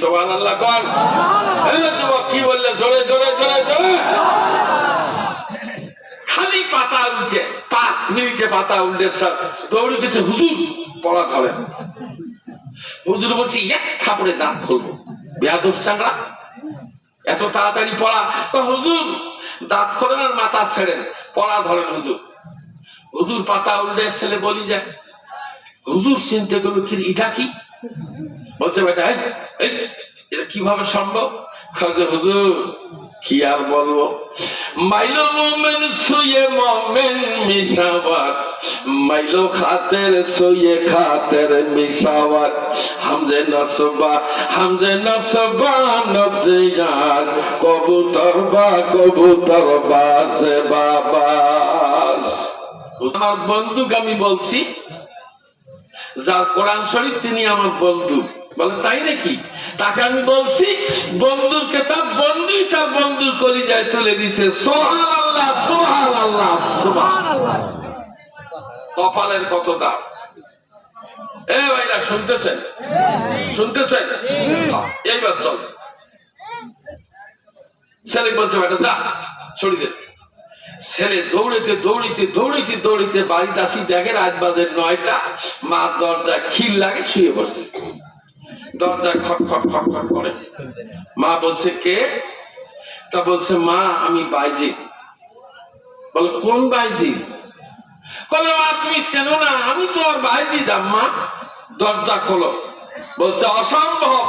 সোহান খালি পাতা উল্টে, পাঁচ মিনিটে পাতা উল্টে সব দৌড়ে গেছে, হুজুর, পড়া ধরেন হুজুর বলছি, এক থাপড়ে দাঁত খুলবো। বেয়াদব চাংরা এত তাড়াতাড়ি পড়া। তো হুজুর, দাঁত খোলেন আর মাথা ছেড়েন। পড়া ধরেন হুজুর। হুজুর পাতা উল্টে ছেলে বলি যায়। হুজুর চিনতে গেল কি, এটা কি? বলছে, বেটা এটা কীভাবে সম্ভব? খাজে হুজুর, কি আর বলব? মাইলো মোমেন সুয়ে মোমেন মিশাওয়াত, মাইলো খাতের সুয়ে খাতের মিশাওয়াত। হামজে নসবা হামজে নসবা কবুতর বা কবুতর বাবাস আমার বন্ধুকে আমি বলছি, যার কোরআন শরীফ তিনি আমার বন্ধু বলে তাই নাকি? তাকে আমি বলছি, বন্ধুর কেতাব বন্ধুই তার বন্ধুর কলিজায় তুলে দিছে। সোহান আল্লাহ সোহান আল্লাহ কপালের কত দাম? এ ভাইরা, শুনতেছেন? শুনতেছেন? এইবার চল। ছেলে বলছে যা ছড়ি দে। ছেলে দৌড়িতে দৌড়িতে দৌড়িতে দৌড়িতে বাড়িতে আসি, দেখে রাত বাজে নয়টা। মা দরজা খিল লাগে, শুয়ে বসছে দরজা খট খট খট খট করে। মা বলছে, কে? তা বলছে, মা, আমি বাইজি। বলে, কোন বাইজি? বলে, মা, তুমি চেনো না, আমি তোমার বাইজি দাম মা। দরজা খোলো। বলছে, অসম্ভব।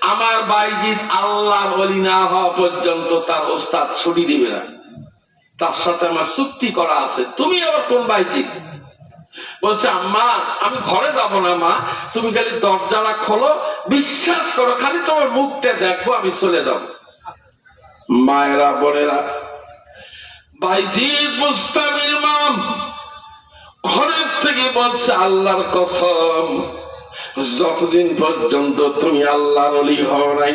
আমার বাইজিৎ আল্লাহ বলি না হওয়া পর্যন্ত তার ওস্তাদ ছুটি দিবে না। তার সাথে আমার চুক্তি করা আছে। তুমি আবার কোন বাইজিৎ বলছে, আম্মা, আমি ঘরে যাব না, মা। তুমি খালি দরজাটা খোলো। বিশ্বাস করো, খালি তোমার মুখটা দেখব আমি চলে যাব। মায়েরা বোনেরা বাইজিৎ মুস্তামির মাম ঘরের থেকে বলছে, আল্লাহর কসম যতদিন পর্যন্ত তুমি আল্লাহর অলি হও নাই,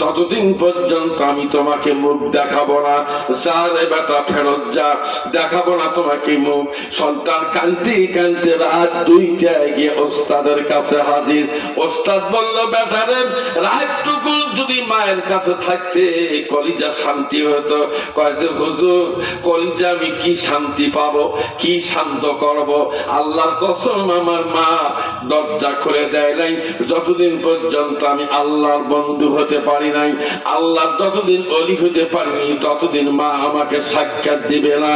ততদিন পর্যন্ত আমি তোমাকে মুখ দেখাবো না যা রে বেটা ফেরত যা, দেখাবো না তোমাকে মুখ। সন্তান কান্তি কান্তি রাত দুইটায় গিয়ে ওস্তাদের কাছে হাজির। ওস্তাদ বলল বেটা রে, রাতটুকু যদি মায়ের কাছে থাকতে কলিজা শান্তি হতো। কয় যে, হুজুর, কলিজা আমি কি শান্তি পাবো? কি শান্ত করব? আল্লাহর কসম, আমার মা দরজা খুলে দেয় নাই। যতদিন পর্যন্ত আমি আল্লাহর বন্ধু হতে পারি নাই আল্লাহ যতদিন অলি হতে পারিনি, ততদিন মা আমাকে সাক্ষাৎ দিবে না।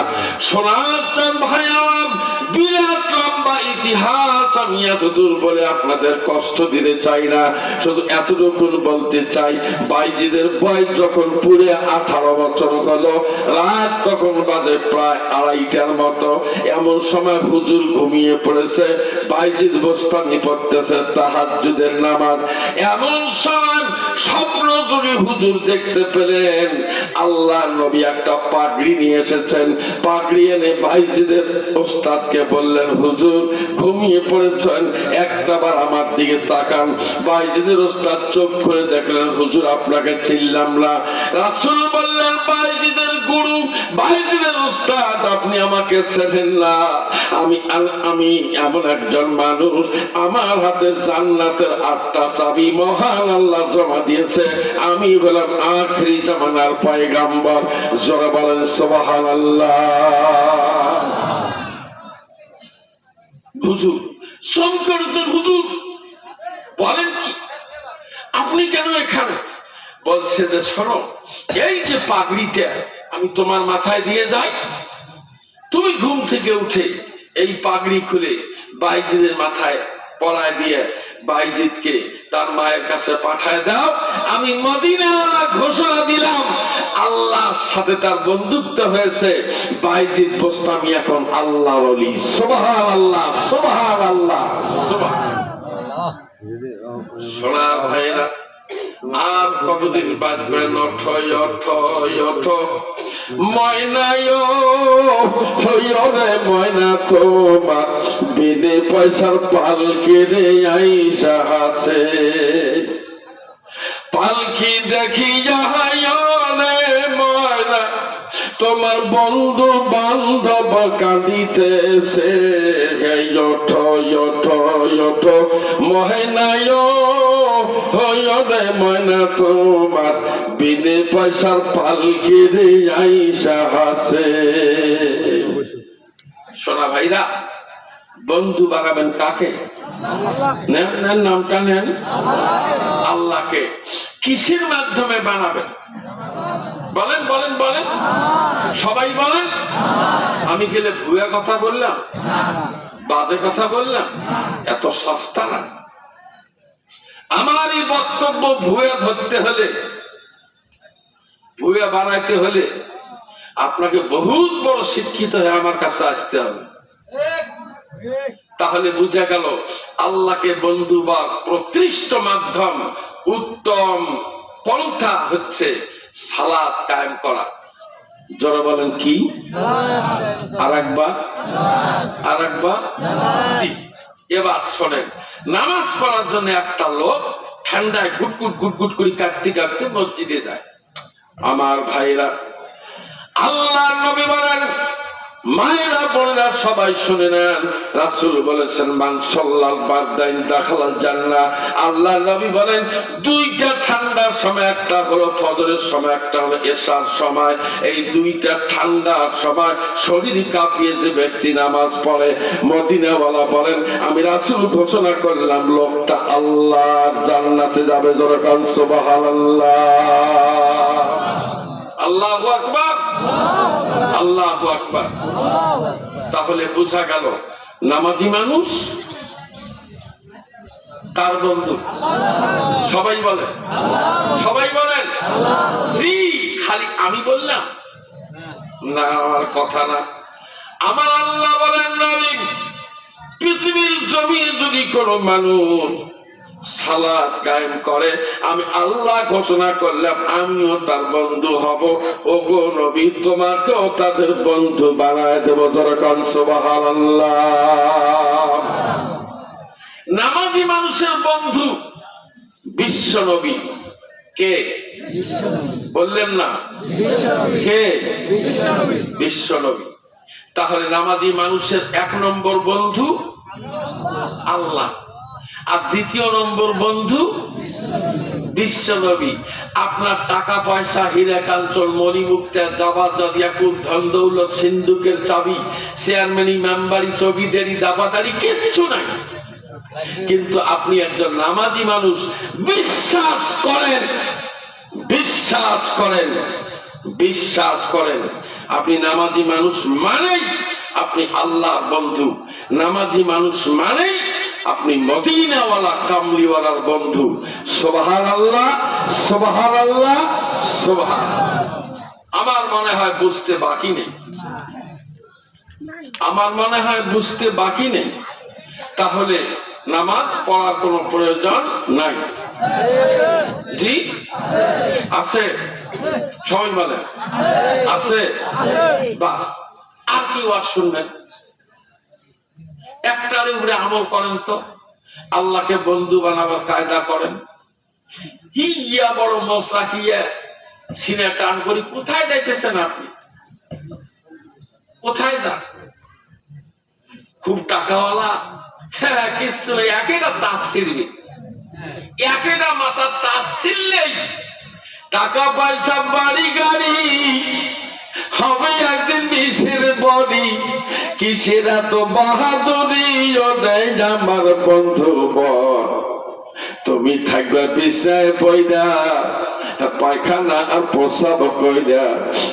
সনাতন ভাই আমার বিরাট লম্বা ইতিহাস, আমি এতদূর বলে আপনাদের কষ্ট দিতে চাই না। শুধু এতটুকু বলতে চাই, বাইজিদের বয়স যখন পুরে আঠারো বছর হলো, রাত তখন বাজে প্রায় আড়াইটার মতো। এমন সময় হুজুর ঘুমিয়ে পড়েছে, বাইজিদ বস্তানি পড়তেছে তাহাজুদের নামাজ। এমন সময় স্বপ্ন যদি হুজুর দেখতে পেলেন আল্লাহ নবী একটা পাগড়ি নিয়ে এসেছেন। পাগড়ি এনে বাইজিদের ওস্তাদকে বললেন, হুজুর ঘুমিয়ে পড়েছেন। একটা বার আমার দিকে তাকান। বাইজিদের ওস্তাদ চোখ করে দেখলেন, হুজুর, আপনাকে চিনলাম না। রাসূল বললেন বাইজিদের গুরু, বাইজিদের ওস্তাদ, আপনি আমাকে চেনেন না। আমি আমি এমন একজন মানুষ, আমার হাতে জান্নাতের আটটা চাবি মহান আল্লাহ জমা দিয়েছে। আমি হলাম আখরি জামানার পয়গাম্বর। জোরে বলেন সুবহান হুজুর শঙ্করজন হুজুর। বলেন কি? আপনি কেন এখানে? বলছে যে, শোনো, এই যে পাগড়িটা আমি তোমার মাথায় দিয়ে যাই, তুমি ঘুম থেকে উঠে এই পাগড়ি খুলে বাইজিদের মাথায় পড়ায় দিয়ে বাইজিদকে তার মায়ের কাছে পাঠায় দাও। আমি মদিনা ঘোষণা দিলাম আল্লাহর সাথে তার বন্ধুত্ব হয়েছে। বাইজিদ বোস্তামি এখন আল্লাহ বলি সোবাহান আল্লাহ সোবাহান আল্লাহ সোনার ভাইরা, আর কতদিন বাঁচবেন অঠ অঠ অঠ ময়নায় হইরে ময়না তোমার। বিনে পয়সার পালকি রে আইসা হাসে পালকি দেখি ময়না তোমার বন্ধু বান্ধব কাঁদিতেছে। অঠ অঠ অঠ মহেনায় বলে ময়না তোমার। বিনে পয়সার পালকি রে সোনা ভাইরা, বন্ধু বানাবেন কাকে? নেন নেন, নামটা নেন। আল্লাহকে। কিসের মাধ্যমে বানাবেন? বলেন বলেন বলেন। সবাই বলেন। আমি গেলে ভুয়া কথা বললাম, বাজে কথা বললাম, এত সস্তা না। আমার এই বক্তব্য ভুয়া ধরতে হলে, ভুয়া বানাইতে হলে আপনাকে বহুত বড় শিক্ষিত হয়ে আমার কাছে আসতে হবে। তাহলে বুঝা গেল, আল্লাহকে বন্ধু বা প্রকৃষ্ট মাধ্যম, উত্তম পন্থা হচ্ছে সালাদ কায়েম করা। যারা বলেন কি? আর একবার এবার শোনেন, নামাজ পড়ার জন্য একটা লোক ঠান্ডায় গুটগুট গুটগুট করে কাঁদতে কাঁদতে মসজিদে যায়। আমার ভাইরা আল্লাহ নবী বলেন মায়েরা বোনেরা সবাই শুনে নেন। রাসুল বলেছেন, মান সল্লাল বারদাইন দাখালাল জান্না আল্লাহ নবী বলেন, দুইটা ঠান্ডার সময়, একটা হলো ফজরের সময়, একটা হলো এশার সময়। এই দুইটা ঠান্ডার সময় শরীর কাঁপিয়ে যে ব্যক্তি নামাজ পড়ে, মদিনাওয়ালা বলেন, আমি রাসুল ঘোষণা করলাম, লোকটা আল্লাহ জান্নাতে যাবে। জরকান সুবহানাল্লাহ। আল্লাহু আকবার। আল্লাহ আকবার। তাহলে বোঝা গেল, নামাজি মানুষ কার বন্ধু? সবাই বলেন সবাই বলেন, জি, খালি আমি বললাম। না আমার কথা না। আমার আল্লাহ বলেন পৃথিবীর জমি যদি কোনো মানুষ সালাদ কায়েম করে। আমি আল্লাহ ঘোষণা করলাম আমিও তার বন্ধু হব। ও গো নবী তোমাকেও তাদের বন্ধু বানায় দেব। নামাজি মানুষের বন্ধু বিশ্ব নবী। কে? বললেন না। কে? বিশ্ব নবী। তাহলে নামাজি মানুষের এক নম্বর বন্ধু আল্লাহ। আর দ্বিতীয় নম্বর বন্ধু বিশ্বনবী। আপনার টাকা পয়সা হীরা কাঞ্চন, মণিমুক্তা জাবা জাদিয়াকুর ধন দৌলত, সিন্ধুকের চাবি, চেয়ারম্যানি মেম্বারি চবিদেরি দাবাদারি, কিচ্ছু নাই। কিন্তু আপনি একজন নামাজি মানুষ, বিশ্বাস করেন বিশ্বাস করেন বিশ্বাস করেন। আপনি নামাজি মানুষ মানেই আপনি আল্লাহ বন্ধু। নামাজি মানুষ মানেই আপনি মদিনাওয়ালা কামলিওয়ালার বন্ধু। সোবাহার আল্লাহ সোবাহার আল্লাহ সোবাহার আমার মনে হয় বুঝতে বাকি নেই। আমার মনে হয় বুঝতে বাকি নেই। তাহলে নামাজ পড়ার কোনো প্রয়োজন নাই। জি? আছে? সবাই বলে আছে? বাস। আর কি ওয়াজ শুনবেন? একটার উপরে আমল করেন তো। আল্লাহকে বন্ধু বানাবার কায়দা করেন। কি ইয়া বড় মশা কি সিনে টান করি, কোথায় যাইতেছেন আপনি? কোথায় যান? খুব টাকাওয়ালা। হ্যাঁ কিছু একেটা তাস ছিড়বে একেটা মাথার তাস ছিললেই টাকা পয়সা বাড়ি গাড়ি হবে একদিন বিষের বডি। কিসের এত বাহাদুরি? আমার বন্ধু তুমি থাকবে বিছনায় পয়দা পায়খানা আর প্রসাব কইরা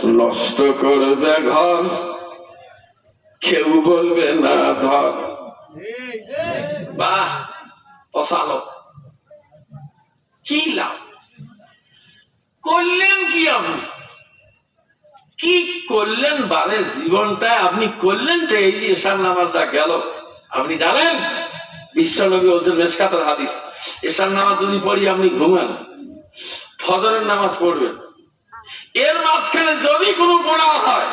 নষ্ট করবে ঘর। কেউ বলবে না ধর। বাহ, অসালো। কি লাভ? করলেন কি আপনি? কি করলেন বারে জীবনটা আপনি করলেন তো এই যে এসার নামাজ যা গেল। আপনি জানেন? বিশ্বনবী ওজন মেসকাতের হাদিস। এসার নামাজ যদি পড়ি, আপনি ঘুমান। ফজরের নামাজ পড়বেন। এর মাঝখানে যদি কোনো গোড়া হয়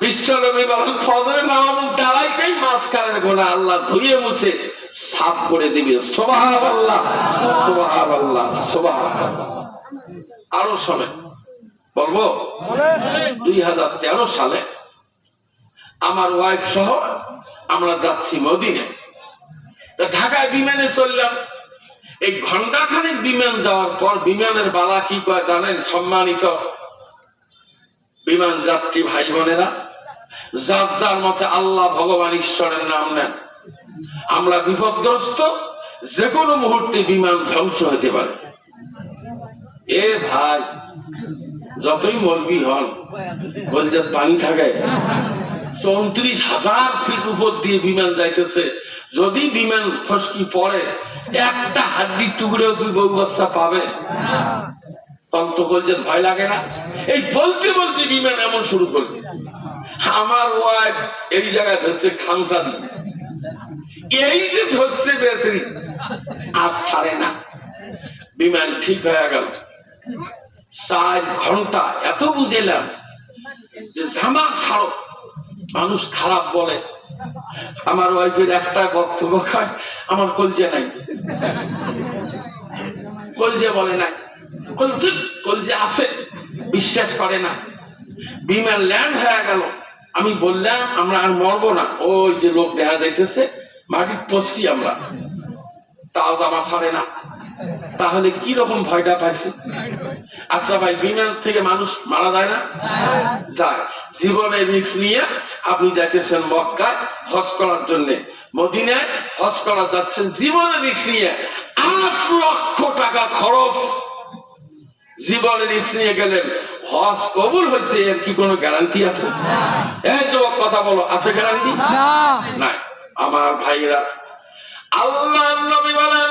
বিশ্বনবী বলেন, ফজরের নামাজ দাঁড়াইতেই মাঝখানের গোড়া আল্লাহ ধুয়ে মুছে সাফ করে দিবে সোবাহ আল্লাহ সোবাহ আল্লাহ সোবাহ আরও শোনেন। বলব? দুই হাজার তেরো সালে আমার ওয়াইফ সহ আমরা যাচ্ছি মদিনে ঢাকায় বিমানে চললাম। এই ঘন্টাখানেক বিমান যাওয়ার পর বিমানের বালা কি কয় জানেন? সম্মানিত বিমান যাত্রী ভাই বোনেরা যার যার মতে আল্লাহ ভগবান ঈশ্বরের নাম নেন। আমরা বিপদগ্রস্ত যে কোনো মুহূর্তে বিমান ধ্বংস হতে পারে। এ ভাই যতই মরবি হন বলছে পানি থাকে। চৌত্রিশ হাজার ফিট উপর দিয়ে বিমান যাইতেছে। যদি বিমান ফসকি পড়ে একটা হাড্ডি টুকরেও কি বউ বাচ্চা পাবে। তখন তো বলছে ভয় লাগে না। এই বলতে বলতে বিমান এমন শুরু করবে। আমার ওয়াইফ এই জায়গায় ধরছে খামসা দিয়ে এই যে ধরছে বেসরি আর ছাড়ে না। বিমান ঠিক হয়ে গেল। চার ঘণ্টা এত বুঝেলাম যে জামা ছাড়ো। মানুষ খারাপ বলে। আমার ওয়াইফের একটা বক্তব্য খায় আমার কলজে নাই। কলজে বলে নাই। কলজে আছে, বিশ্বাস করে না। বিমান ল্যান্ড হয়ে গেল। আমি বললাম, আমরা আর মরবো না। ওই যে লোক দেখা যাইতেছে, মাটির পড়ছি আমরা। তাও জামা ছাড়ে না। তাহলে কি রকম ভয়টা পাইছে? আচ্ছা ভাই বিমান থেকে মানুষ মারা যায় না? যায়। জীবনে রিক্স নিয়ে আপনি যাইতেছেন মক্কায় হজ করার জন্য। মদিনায় হজ করা যাচ্ছেন জীবনে রিক্স নিয়ে আট লক্ষ টাকা খরচ। জীবনে রিক্স নিয়ে গেলেন। হজ কবুল হয়েছে এর কি কোনো গ্যারান্টি আছে? এই যুবক কথা বলো আছে গ্যারান্টি নাই। আমার ভাইরা আল্লাহ নবী বলেন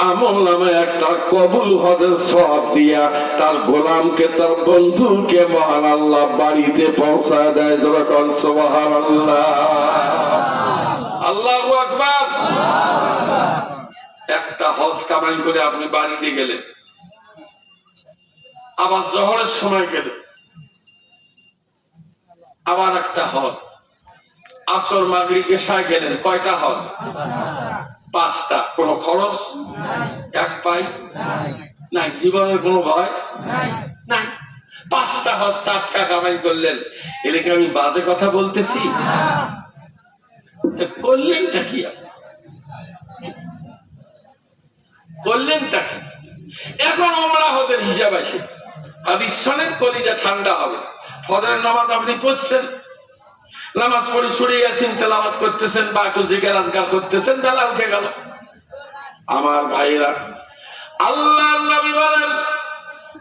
আমল নামে একটা কবুল হজের সব দিয়া তার গোলামকে, তার বন্ধুকে মহান আল্লাহ বাড়িতে পৌঁছায় দেয় যখন সুবহান আল্লাহ আল্লাহ একটা হজ কামাই করে আপনি বাড়িতে গেলেন। আবার জহরের সময় গেলেন। আবার একটা হজ। আসর মাগরি পেশায় গেলেন। কয়টা হজ? পাঁচটা। কোনো খরচ? এক পাই? নাই। জীবনের কোনো ভয়? নাই। পাঁচটা হজ টাটকা কামাই করলেন। এটাকে আমি বাজে কথা বলতেছি? করলেনটা কি? করলেনটা কি? এখন আমরা হতের হিসাব আছে হাদিস শোনেন, কলিজা ঠান্ডা হবে। ফজরের নামাজ আপনি পড়ছেন নামাজ পড়ে সরে গেছেন তেলাবাদ করতেছেন বা একটু জিকে রাজগার করতেছেন, বেলা উঠে গেল। আমার ভাইরা আল্লাহ নবী বলেন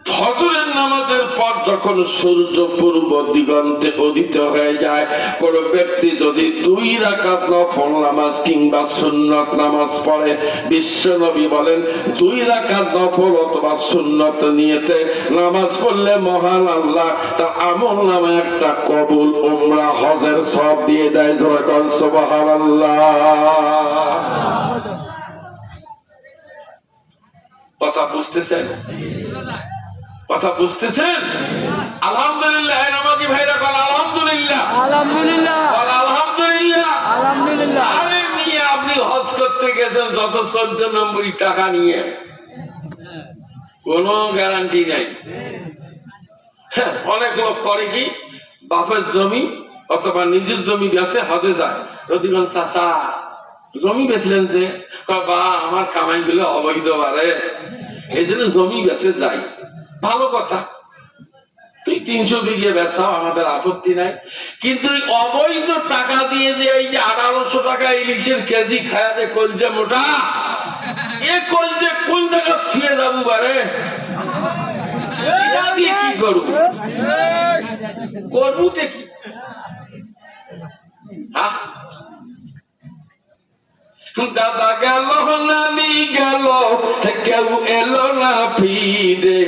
ফজরের নামাজের পর যখন সূর্য পূর্ব দিগন্তে উদিত হয়ে যায়, কোন ব্যক্তি যদি দুই রাকাত নফল নামাজ কিংবা সুন্নত নামাজ পড়ে, বিশ্ব নবী বলেন, দুই রাকাত নফল অথবা সুন্নত নিয়েতে নামাজ পড়লে মহান আল্লাহ তার আমল নামে একটা কবুল উমরা হজের সব দিয়ে দেয়। যখন সুবহানাল্লাহ। কথা বুঝতেছেন? কথা বুঝতেছেন? আলহামদুলিল্লাহ নামাজি ভাইরা বল আলহামদুলিল্লাহ। আলহামদুলিল্লাহ। বল আলহামদুলিল্লাহ। আলহামদুলিল্লাহ। আরে নিয়ে আপনি হজ করতে গেছেন যত চোদ্দ নম্বরই টাকা নিয়ে। কোনো গ্যারান্টি নাই। হ্যাঁ, অনেক লোক করে কি বাপের জমি অথবা নিজের জমি বেছে হজে যায়। রতিগঞ্জ চাষা জমি বেচলেন যে বা আমার কামাই গুলো অবৈধ বারে। এই জন্য জমি বেছে যাই ভালো কথা। তুই তিনশো বিঘে বেচাও আমাদের আপত্তি নাই। কিন্তু অবৈধ টাকা দিয়ে যে এই যে আঠারোশো টাকা ইলিশের কেজি খায়া যে কলজে মোটা, এ কলজে কোন জায়গা ছুঁয়ে যাব দিয়ে কি করব? কি? হ্যাঁ? দাদা গেল নানি গেল কেউ এলো না ফিরে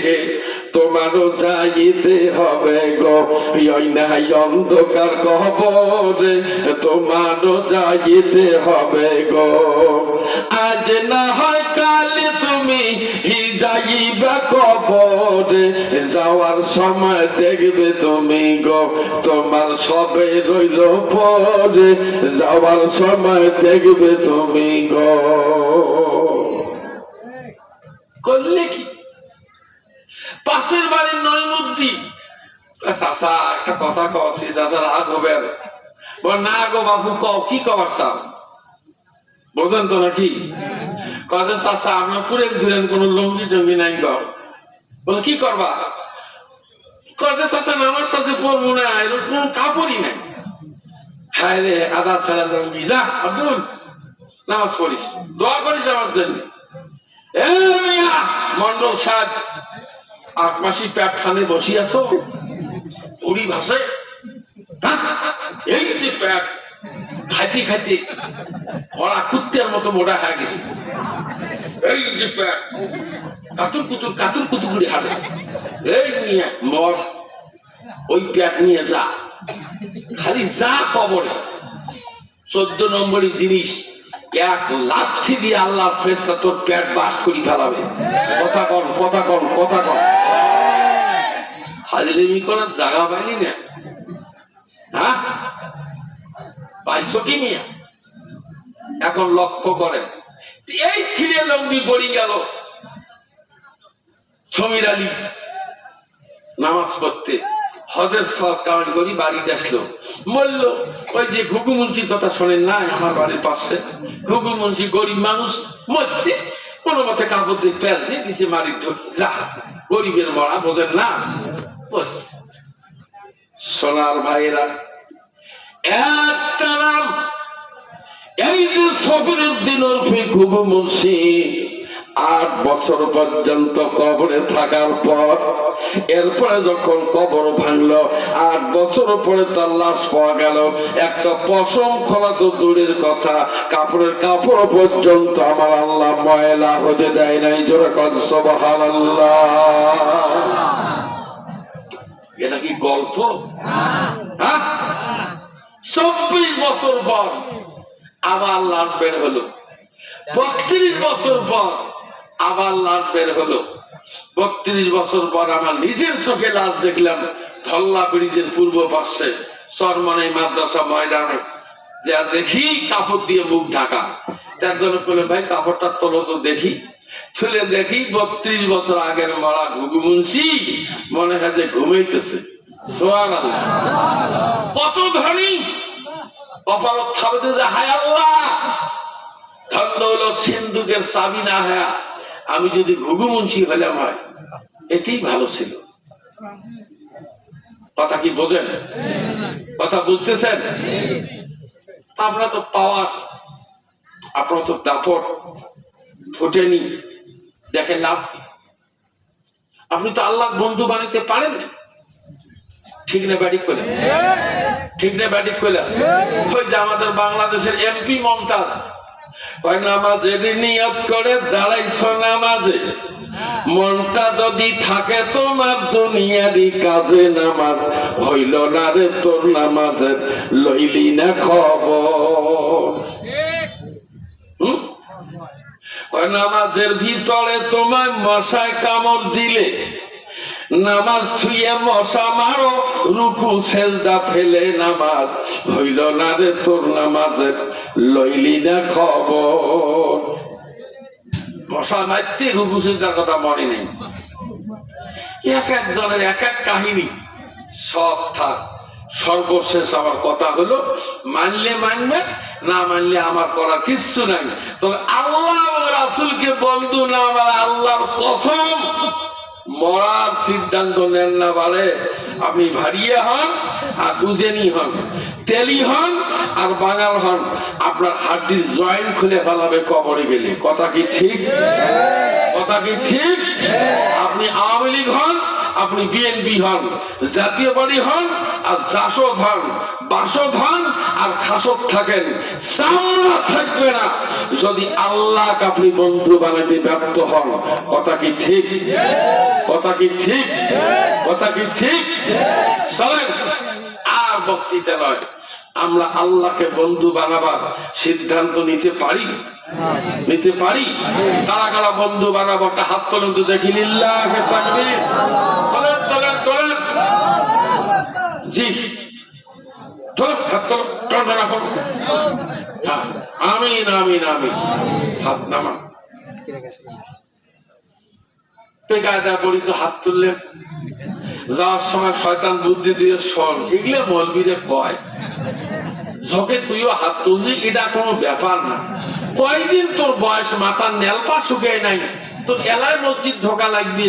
তোমারও যাইতে হবে গো। নাই অন্ধকার কবরে, তোমারও যাইতে হবে গো। আজ না হয় কালে তুমি যাইবা কবরে, যাওয়ার সময় দেখবে তুমি গো। তোমার সবে রইল পরে, যাওয়ার সময় দেখবে তুমি গো। করলে কি? পাশের বাড়ির নয়মুদ্দি চাষা একটা কথা কছি চাষা রাগ হবে বল, না গো বাবু কও, কি কবার চাও বলবেন তো নাকি? কাজে চাষা আপনার কোন লঙ্গি টঙ্গি নাই কি করবা? কাজে চাষা সাথে পড়ব না, এরকম কাপড়ই নাই। হ্যাঁ রে আধা ছাড়া লঙ্গি। যা, আব্দুল, নামাজ পড়িস, দোয়া করিস আমার জন্য। মন্ডল সাদ আট মাসি প্যাট খানে বসি আছো? উড়ি ভাষায়? হ্যাঁ? এই যে প্যাট খাইতে খাইতে ওরা কুত্তের মতো মোটা হয়ে গেছে। এই যে প্যাট কাতুর কুতুর কাতুর কুতুর করে হাঁটে। এই নিয়ে মর, ওই প্যাট নিয়ে যা। খালি যা কবরে। চোদ্দ নম্বরের জিনিস। এক লাথি দিয়ে আল্লাহ ফেরেশতা তোর পেট বাস করি ফেলাবে। কথা কন কথা কন কথা কন। হাজিরেমি করার জায়গা পাইলি না? হ্যাঁ? পাইছো কি মিয়া? এখন লক্ষ্য করেন, এই ছিঁড়ে লম্বি পড়ি গেল। সমীর আলী, নামাজ পড়তে। হজের সব কামান করি, বাড়িতে আসলো। বলল, ওই যে ঘুঘু মুন্সির কথা শোনেন না, আমার বাড়ির পাশে। ঘুঘু মুন্সি গরিব মানুষ মরছে কোনো মতে কাপড় দিয়ে পেল দিয়ে দিছে মারি যা, গরিবের মরা বোঝেন না। সোনার ভাইরা একটা নাম, এই যে সফির উদ্দিন ওরফে ঘুঘু মুন্সি আট বছর পর্যন্ত কবরে থাকার পর এরপরে যখন কবর ভাঙলো আট বছর পরে তার লাশ পাওয়া গেল। একটা পশম খোলা তো দূরের কথা কাপড়ের কাপড় পর্যন্ত আমার আল্লাহ ময়লা হতে দেয় নাই জোরে কনসবহাল এটা কি গল্প? হ্যাঁ? চব্বিশ বছর পর আবার লাশ বের হলো। বত্রিশ বছর পর আবার লাশ বের হলো। বত্রিশ বছর পর আমার নিজের চোখে লাশ দেখলাম, ধল্লা ব্রিজের পূর্ব পাশে সরমনে মাদ্রাসা ময়দানে। যা দেখি, কাপড় দিয়ে মুখ ঢাকা। জন্য বলে, ভাই, কাপড়টা তোলো তো দেখি। তুলে দেখি, বত্রিশ বছর আগের মরা ঘুঘু মুন্সি মনে হয় যে ঘুমাইতেছে। কত ধনী কপাল থাকতে যে হায় আল্লাহ। ধন দৌলত সিন্ধুকের চাবি না হ্যাঁ। আমি যদি ঘুঘু মুন্সি হলাম হয় এটাই ভালো ছিল। কথা কি বোঝেন? কথা বুঝতেছেন? আপনারা তো পাওয়ার, আপনারা তো দাপট ফোটেনি, দেখেন লাভ আপনি তো আল্লাহ বন্ধু বানাইতে পারেন ঠিক না ব্যাটিক করে ঠিক না ব্যাটিক করে আমাদের বাংলাদেশের এমপি মমতাজ নামাজের নিয়ত করে দাঁড়াইছ নামাজে। মনটা যদি থাকে তোমার দুনিয়ারই কাজে নামাজ, হইল না রে তোর নামাজের, লইলি না খবর। নামাজের ভিতরে তোমার মশায় কামড় দিলে নামাজ ছুঁয়ে মশা মারো, রুকু, সেজদা ফেলে নামাজ। হইল না রে তোর নামাজের লইলি না খবর। মশা মারতে রুকু, সেজদার কথা মনে নেই। এক একজনের এক এক কাহিনী। সব থাক। সর্বশেষ আমার কথা হলো, মানলে মানবে, না মানলে আমার করার কিচ্ছু নাই। তবে আল্লাহ রাসুলকে বন্ধু না, আমার আল্লাহর কসম। মরার সিদ্ধান্ত নেন না বলে আপনি ভারিয়ে হন আর উজেনি হন তেলি হন আর বাঙাল হন। আপনার হাড্ডির জয়েন্ট খুলে ফেলাবে কবরে গেলে। কথা কি ঠিক। কথা কি ঠিক? আপনি আওয়ামী লীগ হন আপনি বিএনপি হন জাতীয় পার্টি হন আর জাসদ হন। বাসধান আর খাসক থাকেন। চামড়া থাকবে না। যদি আল্লাহ আপনি বন্ধু বানাতে ব্যর্থ হন, কথা কি ঠিক? কথা কি ঠিক? কথা কি ঠিক? চলেন, আর বক্তৃতা নয়। আমরা আল্লাহকে বন্ধু বানাবার সিদ্ধান্ত নিতে পারি? নিতে পারি? কারা কারা বন্ধু বানাবো? একটা হাত তোলেন তো দেখি। লিল্লাহে তাকবীর। তোলেন তোলেন জি। হ্যাঁ, আমিন আমিন আমিন। হাত নামা পেগাদা পড়ি তো হাত তুললে যাওয়ার সময় শয়তান বুদ্ধি দিয়ে শোন, এগুলো মলবিরে কয়। ঝকে তুইও হাত তুলছি এটা কোনো ব্যাপার না। কয়দিন তোর বয়স মাথার নেলপা শুকায় নাই, তোর এলায় মসজিদ ঢোকা লাগবে।